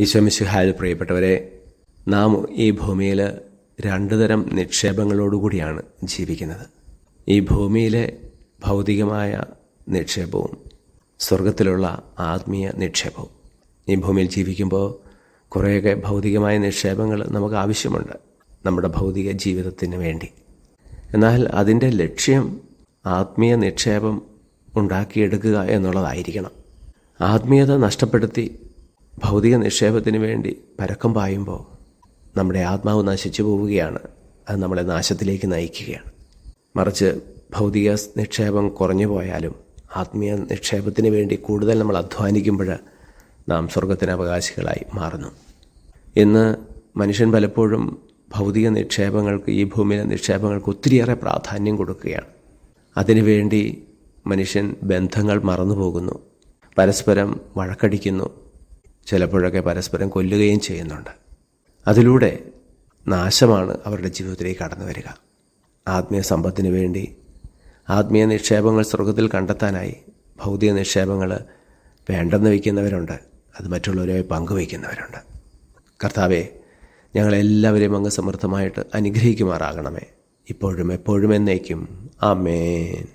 ഈശോമിശുഹാൽ പ്രിയപ്പെട്ടവരെ നാം ഈ ഭൂമിയിൽ രണ്ടു തരം നിക്ഷേപങ്ങളോടുകൂടിയാണ് ജീവിക്കുന്നത്. ഈ ഭൂമിയിലെ ഭൗതികമായ നിക്ഷേപവും സ്വർഗത്തിലുള്ള ആത്മീയ നിക്ഷേപവും. ഈ ഭൂമിയിൽ ജീവിക്കുമ്പോൾ കുറേയൊക്കെ ഭൗതികമായ നിക്ഷേപങ്ങൾ നമുക്ക് ആവശ്യമുണ്ട് നമ്മുടെ ഭൗതിക ജീവിതത്തിന് വേണ്ടി. എന്നാൽ അതിന്റെ ലക്ഷ്യം ആത്മീയ നിക്ഷേപം ഉണ്ടാക്കിയെടുക്കുക എന്നുള്ളതായിരിക്കണം. ആത്മീയത നഷ്ടപ്പെടുത്തി ഭൗതിക നിക്ഷേപത്തിന് വേണ്ടി പരക്കം പായുമ്പോൾ നമ്മുടെ ആത്മാവ് നശിച്ചു പോവുകയാണ്. അത് നമ്മളെ നാശത്തിലേക്ക് നയിക്കുകയാണ്. മറിച്ച് ഭൗതിക നിക്ഷേപം കുറഞ്ഞു പോയാലും ആത്മീയ നിക്ഷേപത്തിന് വേണ്ടി കൂടുതൽ നമ്മൾ അധ്വാനിക്കുമ്പോൾ നാം സ്വർഗത്തിന് അവകാശികളായി മാറുന്നു. ഇന്ന് മനുഷ്യൻ പലപ്പോഴും ഭൗതിക നിക്ഷേപങ്ങൾക്ക് ഈ ഭൂമിയിലെ നിക്ഷേപങ്ങൾക്ക് ഒത്തിരിയേറെ പ്രാധാന്യം കൊടുക്കുകയാണ്. അതിനുവേണ്ടി മനുഷ്യൻ ബന്ധങ്ങൾ മറന്നു പോകുന്നു പരസ്പരം വഴക്കടിക്കുന്നു. ചിലപ്പോഴൊക്കെ പരസ്പരം കൊല്ലുകയും ചെയ്യുന്നുണ്ട്. അതിലൂടെ നാശമാണ് അവരുടെ ജീവിതത്തിലേക്ക് കടന്നു വരിക. ആത്മീയ സമ്പത്തിന് വേണ്ടി ആത്മീയ നിക്ഷേപങ്ങൾ സ്വർഗത്തിൽ കണ്ടെത്താനായി ഭൗതിക നിക്ഷേപങ്ങൾ വേണ്ടെന്ന് വയ്ക്കുന്നവരുണ്ട്. അത് മറ്റുള്ളവരുമായി പങ്കുവയ്ക്കുന്നവരുണ്ട്. കർത്താവെ ഞങ്ങളെല്ലാവരെയും അങ്ങ് സമൃദ്ധമായിട്ട് അനുഗ്രഹിക്കുമാറാകണമേ. ഇപ്പോഴും എപ്പോഴും എന്നേക്കും. ആമേൻ.